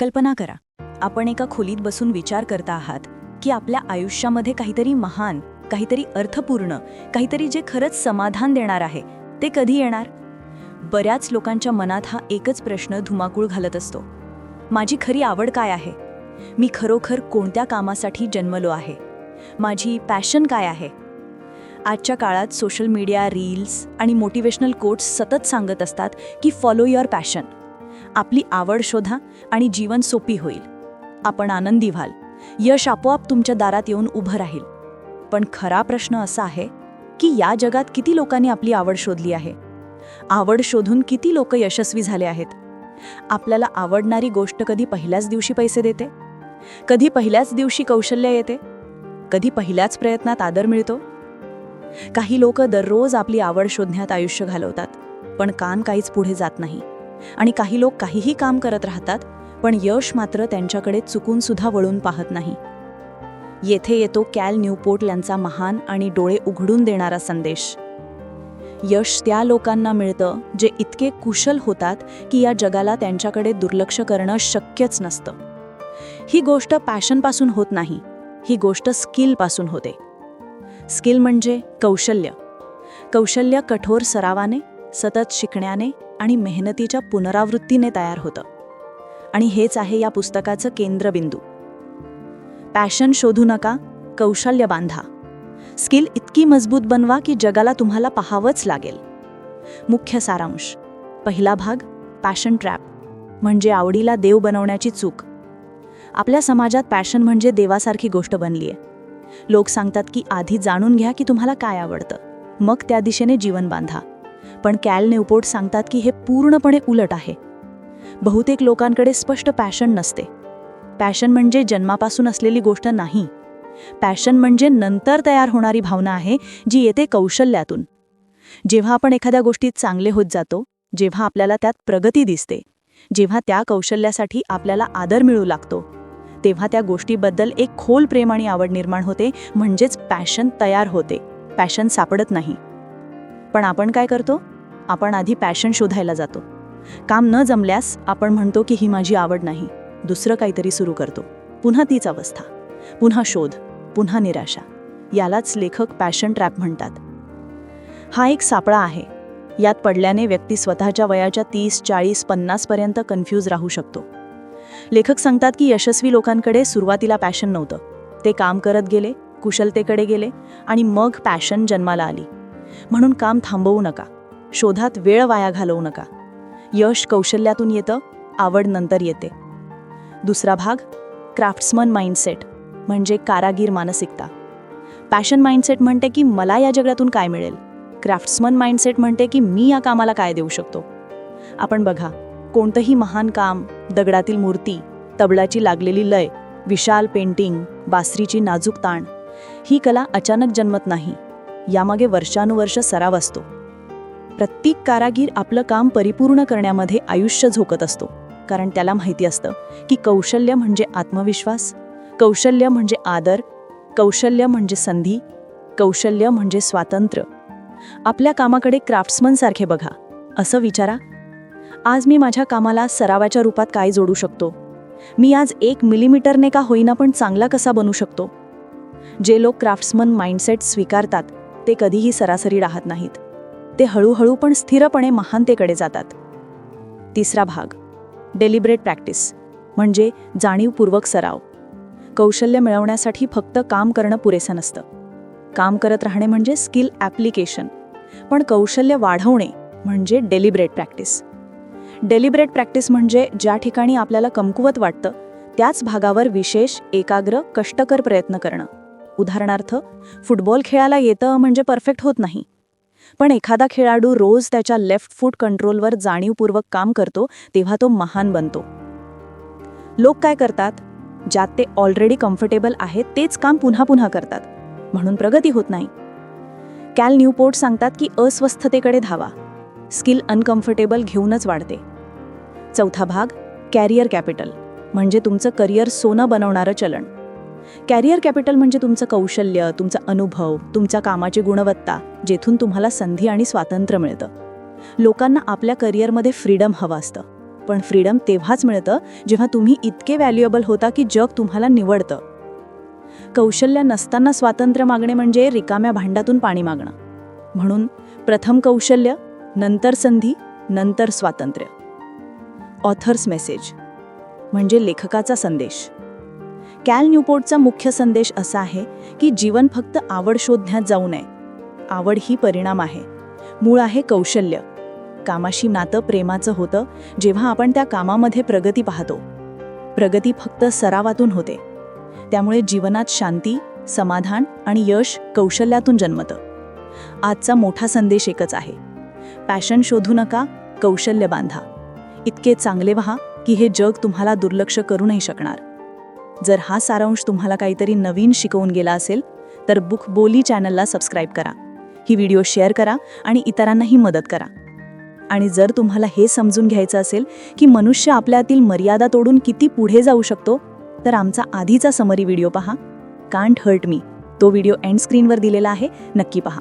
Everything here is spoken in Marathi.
कल्पना करा. आपण एका खोलीत बसून विचार करता आहात की आपल्या आयुष्यामध्ये काहीतरी महान काहीतरी अर्थपूर्ण काहीतरी जे खरंच समाधान देणार आहे ते कधी येणार? बऱ्याच लोकांच्या मनात हा एकच प्रश्न धुमाकूळ घालत असतो. माझी खरी आवड काय आहे? मी खरोखर कोणत्या कामासाठी जन्मलो आहे? माझी पॅशन काय आहे? आजच्या काळात सोशल मीडिया रील्स आणि मोटिवेशनल कोट्स सतत सांगत असतात की फॉलो युअर पॅशन. आपली आवड शोधा आणि जीवन सोपी होईल. आपण आनंदी व्हाल. यश आपोआप तुमच्या दारात येऊन उभं राहील. पण खरा प्रश्न असा आहे की या जगात किती लोकांनी आपली आवड शोधली आहे? आवड शोधून किती लोक यशस्वी झाले आहेत? आपल्याला आवडणारी गोष्ट कधी पहिल्याच दिवशी पैसे देते? कधी पहिल्याच दिवशी कौशल्य येते? कधी पहिल्याच प्रयत्नात आदर मिळतो? काही लोक दररोज आपली आवड शोधण्यात आयुष्य घालवतात पण काम काहीच पुढे जात नाही. आणि काही लोक काहीही काम करत राहतात पण यश मात्र त्यांच्याकडे चुकून सुद्धा वळून पाहत नाही. येथे येतो कॅल न्यूपोर्ट यांचा महान आणि डोळे उघडून देणारा संदेश. यश त्या लोकांना मिळतं जे इतके कुशल होतात की या जगाला त्यांच्याकडे दुर्लक्ष करणं शक्यच नसतं. ही गोष्ट पॅशनपासून होत नाही ही गोष्ट स्किलपासून होते. स्किल म्हणजे कौशल्य. कौशल्य कठोर सरावाने सतत शिकण्याने आणि मेहनतीच्या पुनरावृत्तीने तयार होतं. आणि हेच आहे या पुस्तकाचं केंद्रबिंदू. पॅशन शोधू नका कौशल्य बांधा. स्किल इतकी मजबूत बनवा की जगाला तुम्हाला पाहावंच लागेल. मुख्य सारांश. पहिला भाग पॅशन ट्रॅप म्हणजे आवडीला देव बनवण्याची चूक. आपल्या समाजात पॅशन म्हणजे देवासारखी गोष्ट बनली आहे लोक सांगतात की आधी जाणून घ्या की तुम्हाला काय आवडतं. मग त्या दिशेने जीवन बांधा. पण कॅल नेवपोट सांगतात की हे पूर्णपणे उलट आहे. बहुतेक लोकांकडे स्पष्ट पॅशन नसते. पॅशन म्हणजे जन्मापासून असलेली गोष्ट नाही. पॅशन म्हणजे नंतर तयार होणारी भावना आहे जी येते कौशल्यातून. जेव्हा आपण एखाद्या गोष्टीत चांगले होत जातो जेव्हा आपल्याला त्यात प्रगती दिसते जेव्हा त्या कौशल्यासाठी आपल्याला आदर मिळू लागतो तेव्हा त्या गोष्टीबद्दल एक खोल प्रेम आणि आवड निर्माण होते म्हणजेच पॅशन तयार होते पॅशन सापडत नाही. पण आपण काय करतो? आपण आधी पॅशन शोधायला जातो. काम न जमल्यास आपण म्हणतो की ही माझी आवड नाही. दुसरं काहीतरी सुरू करतो. पुन्हा तीच अवस्था. पुन्हा शोध. पुन्हा निराशा. यालाच लेखक पॅशन ट्रॅप म्हणतात. हा एक सापळा आहे. यात पडल्याने व्यक्ती स्वतःच्या वयाच्या तीस चाळीस पन्नासपर्यंत कन्फ्यूज राहू शकतो. लेखक सांगतात की यशस्वी लोकांकडे सुरुवातीला पॅशन नव्हतं. ते काम करत गेले कुशलतेकडे गेले आणि मग पॅशन जन्माला आली. म्हणून काम थांबवू नका. शोधात वेळ वाया घालवू नका. यश कौशल्यातून येतं आवड नंतर येते. दुसरा भाग क्राफ्ट्समन माइंडसेट म्हणजे कारागीर मानसिकता. पॅशन माइंडसेट म्हणते की मला या जगातून काय मिळेल. क्राफ्ट्समन माइंडसेट म्हणते की मी या कामाला काय देऊ शकतो. आपण बघा कोणतंही महान काम दगडातील मूर्ती तबलाची लागलेली लय विशाल पेंटिंग बासरीची नाजूक ताण ही कला अचानक जन्मत नाही. यामागे वर्षानुवर्ष सराव असतो. प्रत्येक कारागीर आपलं काम परिपूर्ण करण्यामध्ये आयुष्य झोकत असतो. कारण त्याला माहिती असतं की कौशल्य म्हणजे आत्मविश्वास कौशल्य म्हणजे आदर कौशल्य म्हणजे संधी कौशल्य म्हणजे स्वातंत्र्य. आपल्या कामाकडे क्राफ्ट्समनसारखे बघा. असं विचारा. आज मी माझ्या कामाला सरावाच्या रूपात काय जोडू शकतो? मी आज एक मिलीमीटरने का होईना पण चांगला कसा बनू शकतो? जे लोक क्राफ्ट्समन माइंडसेट स्वीकारतात ते कधीही सरासरी राहत नाहीत. ते हळूहळू पण स्थिरपणे महानतेकडे जातात. तिसरा भाग डेलिब्रेट प्रॅक्टिस म्हणजे जाणीवपूर्वक सराव. कौशल्य मिळवण्यासाठी फक्त काम करणं पुरेसं नसतं. काम करत राहणे म्हणजे स्किल ॲप्लिकेशन पण कौशल्य वाढवणे म्हणजे डेलिब्रेट प्रॅक्टिस डेलिब्रेट प्रॅक्टिस म्हणजे ज्या ठिकाणी आपल्याला कमकुवत वाटतं त्याच भागावर विशेष एकाग्र कष्टकर प्रयत्न करणं. उदाहरणार्थ फुटबॉल खेळायला येतं म्हणजे परफेक्ट होत नाही. पण एखादा खेळाडू रोज त्याच्या लेफ्ट फूट कंट्रोलवर जाणीवपूर्वक काम करतो तेव्हा तो महान बनतो. लोक काय करतात? ज्यात ते ऑलरेडी कम्फर्टेबल आहेत तेच काम पुन्हा पुन्हा करतात. म्हणून प्रगती होत नाही. कॅल न्यूपोर्ट सांगतात की अस्वस्थतेकडे धावा. स्किल अनकम्फर्टेबल घेऊनच वाढते. चौथा भाग कॅरियर कॅपिटल. म्हणजे तुमचं करिअर सोनं बनवणारं चलन. कॅरियर कॅपिटल म्हणजे तुमचं कौशल्य तुमचा अनुभव तुमच्या कामाची गुणवत्ता जेथून तुम्हाला संधी आणि स्वातंत्र्य मिळतं. लोकांना आपल्या करिअरमध्ये फ्रीडम हवं असतं. पण फ्रीडम तेव्हाच मिळतं जेव्हा तुम्ही इतके व्हॅल्युएबल होता की जग तुम्हाला निवडतं. कौशल्य नसताना स्वातंत्र्य मागणे म्हणजे रिकाम्या भांड्यातून पाणी मागणं. म्हणून प्रथम कौशल्य नंतर संधी नंतर स्वातंत्र्य. ऑथर्स मेसेज म्हणजे लेखकाचा संदेश. कॅल न्यूपोर्टचा मुख्य संदेश असा आहे की जीवन फक्त आवड शोधण्यात जाऊ नये. आवड ही परिणाम आहे. मूळ आहे कौशल्य. कामाशी नातं प्रेमाचं होतं जेव्हा आपण त्या कामामध्ये प्रगती पाहतो. प्रगती फक्त सरावातून होते. त्यामुळे जीवनात शांती समाधान आणि यश कौशल्यातून जन्मतं. आजचा मोठा संदेश एकच आहे. पॅशन शोधू नका कौशल्य बांधा. इतके चांगले व्हा की हे जग तुम्हाला दुर्लक्ष करू नाही शकणार. जर हा सारांश तुम्हाला काहीतरी नवीन शिकवून गेला असेल तर बुक बोली चॅनलला सबस्क्राईब करा. ही व्हिडिओ शेअर करा आणि इतरांनाही मदत करा. आणि जर तुम्हाला हे समजून घ्यायचं असेल की मनुष्य आपल्यातील मर्यादा तोडून किती पुढे जाऊ शकतो तर आमचा आधीचा समरी व्हिडिओ पहा. Can't hurt me. तो व्हिडिओ एंड स्क्रीनवर दिलेला आहे. नक्की पहा.